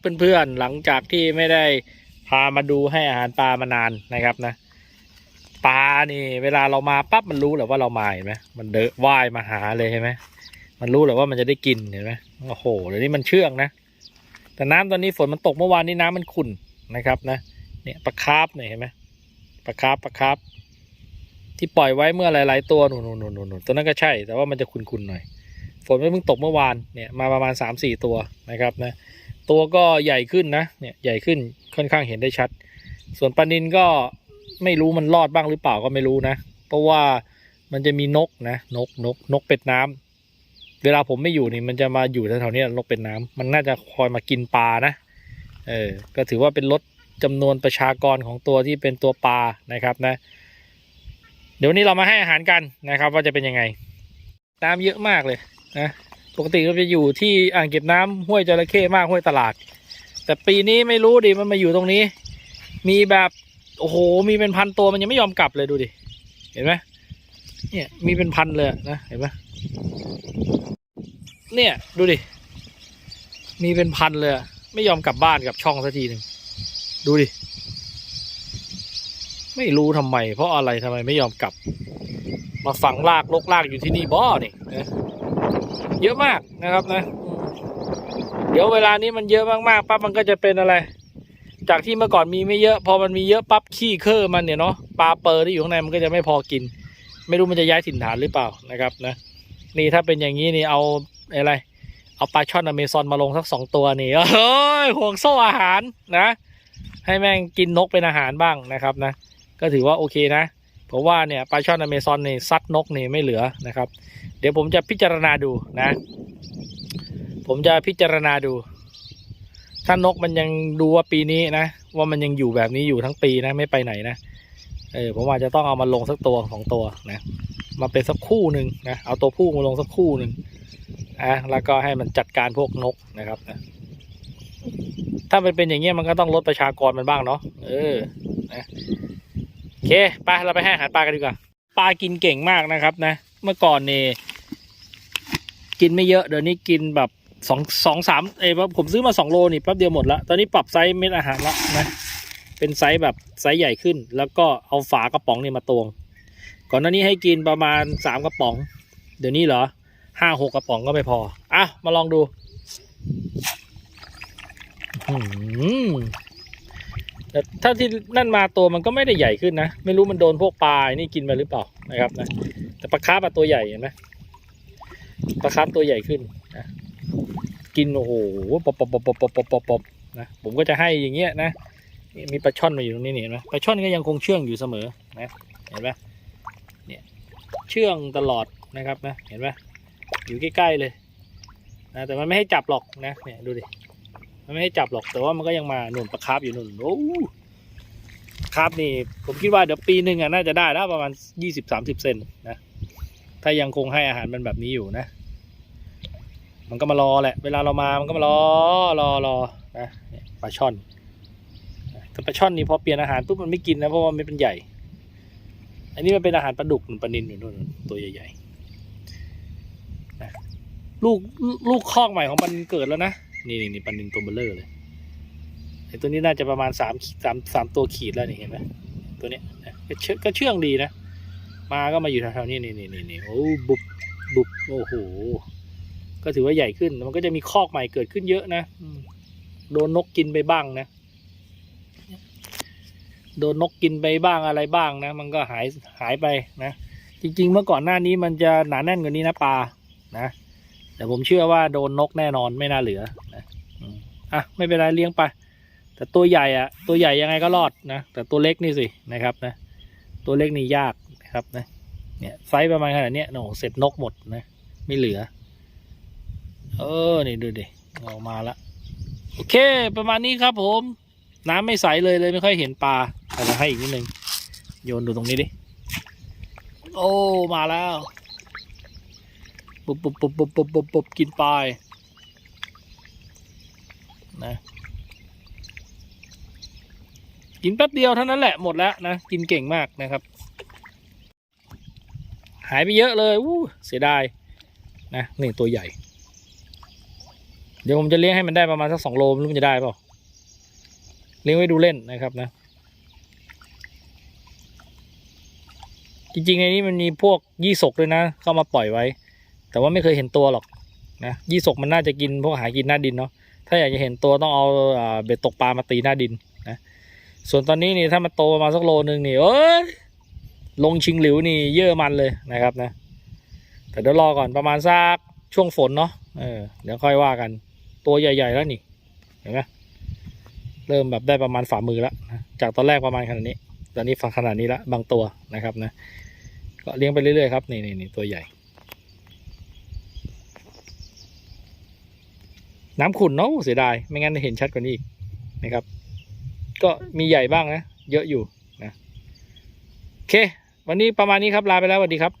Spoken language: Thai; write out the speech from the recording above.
เพื่อนๆหลังจากที่ไม่ได้พามาดูให้อาหารปลามานานนะครับนะปลานี่ เวลาเรามาปั๊บมันรู้แหละว่าเรามาเห็นไหมมันเดอะว่ายมาหาเลยเห็นไหมมันรู้แหละว่ามันจะได้กินเห็นไหมโอ้โหเดี๋ยวนี้มันเชื่องนะ แต่น้ำตอนนี้ฝนมันตกเมื่อวานนี้น้ำมันขุ่นนะครับนะเนี่ยปลาคาร์ฟเนี่ยเห็นไหมปลาคาร์ฟปลาคาร์ฟที่ปล่อยไว้เมื่อหลาย ๆ ตัวหนูนหนูนหนูนตัวนั้นก็ใช่แต่ว่ามันจะขุ่นๆหน่อย ฝนมันเพิ่งตกเมื่อวานเนี่ยมาประมาณสามสี่ตัวนะครับนะ ตัวก็ใหญ่ขึ้นนะเนี่ยใหญ่ขึ้นค่อนข้างเห็นได้ชัด ส่วนปลานินก็ไม่รู้มันรอดบ้างหรือเปล่าก็ไม่รู้นะ เพราะว่ามันจะมีนกนะนกนกนกเป็ดน้ำเวลาผมไม่อยู่นี่มันจะมาอยู่แถวๆนี้นกเป็ดน้ำมันน่าจะคอยมากินปลานะเออก็ถือว่าเป็นลดจำนวนประชากรของตัวที่เป็นตัวปลานะครับนะ เดี๋ยววนนี้เรามาให้อาหารกันนะครับ ว่าจะเป็นยังไงน้ำเยอะมากเลยนะ ปกติก็จะอยู่ที่อ่างเก็บน้ำห้วยจระเข้มากห้วยตลาด แต่ปีนี้ไม่รู้ดิมันมาอยู่ตรงนี้ มีแบบโอ้โหมีเป็นพันตัวมันยังไม่ยอมกลับเลยดูดิเห็นไหมเนี่ยมีเป็นพันเลยนะเห็นไหมเนี่ยดูดิมีเป็นพันเลยไม่ยอมกลับบ้านกับช่องสักทีหนึ่งดูดิไม่รู้ทำไม เพราะอะไรทำไมไม่ยอมกลับ มาฝังลากลกลากอยู่ที่นี่บ่อนี่นะ เยอะมากนะครับนะ เดี๋ยวเวลานี้มันเยอะมากๆปั๊บมันก็จะเป็นอะไร จากที่เมื่อก่อนมีไม่เยอะ พอมันมีเยอะปั๊บขี้เคอมันเนี่ยเนาะปลาเปอร์ที่อยู่ข้างในมันก็จะไม่พอกิน ไม่รู้มันจะย้ายถิ่นฐานหรือเปล่านะครับนะนี่ถ้าเป็นอย่างนี้นี่เอาอะไร เอาปลาช่อนอเมซอนมาลงสักสองตัวนี่เฮ้ยห่วงโซ่อาหารนะ ให้แม่งกินนกเป็นอาหารบ้างนะครับนะ ก็ถือว่าโอเคนะ เพราะว่าเนี่ยปลาช่อนอเมซอนนี่ซัดนกนี่ไม่เหลือนะครับ เดี๋ยวผมจะพิจารณาดูนะ ผมจะพิจารณาดู ถ้านกมันยังดูว่าปีนี้นะ ว่ามันยังอยู่แบบนี้อยู่ทั้งปีนะไม่ไปไหนนะเออผมอาจจะต้องเอามาลงสักตัวสองตัวนะ มาเป็นสักคู่หนึ่งนะเอาตัวผู้มาลงสักคู่หนึ่งอะแล้วก็ให้มันจัดการพวกนกนะครับนะถ้ามันเป็นอย่างเงี้ยมันก็ต้องลดประชากรมันบ้างเนาะเออนะ โอเคไปเราไปให้อาหารปลากันดีกว่าปลากินเก่งมากนะครับนะ เมื่อก่อนเนี่ยกินไม่เยอะเดี๋ยวนี้กินแบบสองสองสามเอ้ยผมซื้อมาสองโลนี่แป๊บเดียวหมดละตอนนี้ปรับไซส์เม็ดอาหารละนะเป็นไซส์แบบไซส์ใหญ่ขึ้น แล้วก็เอาฝากระป๋องนี่มาตวง ก่อนหน้านี้ให้กินประมาณสามกระป๋อง เดี๋ยวนี้เหรอห้าหกกระป๋องก็ไม่พออะมาลองดูอื้อหือ แต่ถ้าที่นั่นมาตัวมันก็ไม่ได้ใหญ่ขึ้นนะ ไม่รู้มันโดนพวกปลานี่กินมาหรือเปล่านะครับนะแต่ปลาคาร์ปตัวใหญ่เห็นไหมปลาคาร์ปตัวใหญ่ขึ้นนะกินโอ้โหปบปบปบปบปบปบปบนะผมก็จะให้อย่างเงี้ยนะมีปลาช่อนมาอยู่ตรงนี้เห็นไหมปลาช่อนก็ยังคงเชื่องอยู่เสมอนะเห็นไหมเนี่ยเชื่องตลอดนะครับนะเห็นไหมอยู่ใกล้ๆเลยนะแต่มันไม่ให้จับหรอกนะเนี่ยดูดิ มันไม่ให้จับหรอกแต่ว่ามันก็ยังมาหนุนปลาคาร์ปอยู่หนุนโอ้ครับนี่ผมคิดว่าเดี๋ยวปีหนึ่งอะน่าจะได้แล้วประมาณยี่สิบสามสิบเซนนะถ้ายังคงให้อาหารมันแบบนี้อยู่นะ มันก็มารอแหละ เวลาเรามามันก็มารอรอรอนะปลาช่อนแต่ปลาช่อนนี่พอเปลี่ยนอาหารปุ๊บมันไม่กินนะเพราะว่ามันเป็นใหญ่ อันนี้มันเป็นอาหารปลาดุกปลานินอยู่นู่นตัวใหญ่ๆนะลูกลูกคอกใหม่ของมันเกิดแล้วนะ นี่นี่นี่ปลานินตัวเบลเลอร์เลยไอ้ตัวนี้น่าจะประมาณสามสามสามตัวขีดแล้วนี่เห็นไหมตัวเนี้ยก็เชื่องก็เชื่องดีนะ มาก็มาอยู่แถวๆนี้นี่นี่นี่นี่โอ้บุบบุบโอ้โหก็ถือว่าใหญ่ขึ้น มันก็จะมีคอกใหม่เกิดขึ้นเยอะนะโดนนกกินไปบ้างนะ โดนนกกินไปบ้างอะไรบ้างนะ มันก็หายหายไปนะ จริง ๆ เมื่อก่อนหน้านี้มันจะหนาแน่นกว่านี้นะปลานะ แต่ผมเชื่อว่าโดนนกแน่นอนไม่น่าเหลือ อะไม่เป็นไรเลี้ยงไป แต่ตัวใหญ่อะ ตัวใหญ่ยังไงก็รอดนะแต่ตัวเล็กนี่สินะครับนะ ตัวเล็กนี่ยากนะครับนะเนี่ยไซส์ประมาณขนาดเนี้ยโอ้โเสร็จนกหมดนะไม่เหลือ เออนี่ดูดิออกมาละโอเค ประมาณนี้ครับผม น้ำไม่ใสเลยเลยไม่ค่อยเห็นปลาอาจจะให้อีกนิดนึงโยนดูตรงนี้ดิโอ้มาแล้ว ปุบปุบปุบปุบปุบปุบปุบกินปลาย นะกินแป๊บเดียวเท่านั้นแหละหมดแล้วนะกินเก่งมากนะครับ หายไปเยอะเลยวู้เสียดายนะนี่ตัวใหญ่ เดี๋ยวผมจะเลี้ยงให้มันได้ประมาณสักสองโลไม่รู้มันจะได้เปล่าเลี้ยงไว้ดูเล่นนะครับนะ จริงๆในนี้มันมีพวกยี่สกด้วยนะ เข้ามาปล่อยไว้ แต่ว่าไม่เคยเห็นตัวหรอกนะยี่สกมันน่าจะกินพวกหากินหน้าดินเนาะ ถ้าอยากจะเห็นตัวต้องเอาเบ็ดตกปลามาตีหน้าดินนะส่วนตอนนี้นี่ถ้ามันโตประมาณสักโลนึงนี่เอ้ยลงชิงหลิวนี่เยอะมันเลยนะครับนะ แต่เดี๋ยวรอก่อนประมาณสักช่วงฝนเนาะเออเดี๋ยวค่อยว่ากัน ตัวใหญ่ ๆ แล้วนี่เห็นไหมเริ่มแบบได้ประมาณฝ่ามือแล้วนะจากตอนแรกประมาณขนาดนี้ ตอนนี้ฝั่งขนาดนี้ละบางตัวนะครับนะ ก็เลี้ยงไปเรื่อยๆครับนี่นี่นี่ตัวใหญ่ น้ำขุ่นเนาะเสียดาย ไม่งั้นเห็นชัดกว่านี้อีกนะครับ ก็มีใหญ่บ้างนะ เยอะอยู่นะโอเค วันนี้ประมาณนี้ครับลาไปแล้วสวัสดีครับ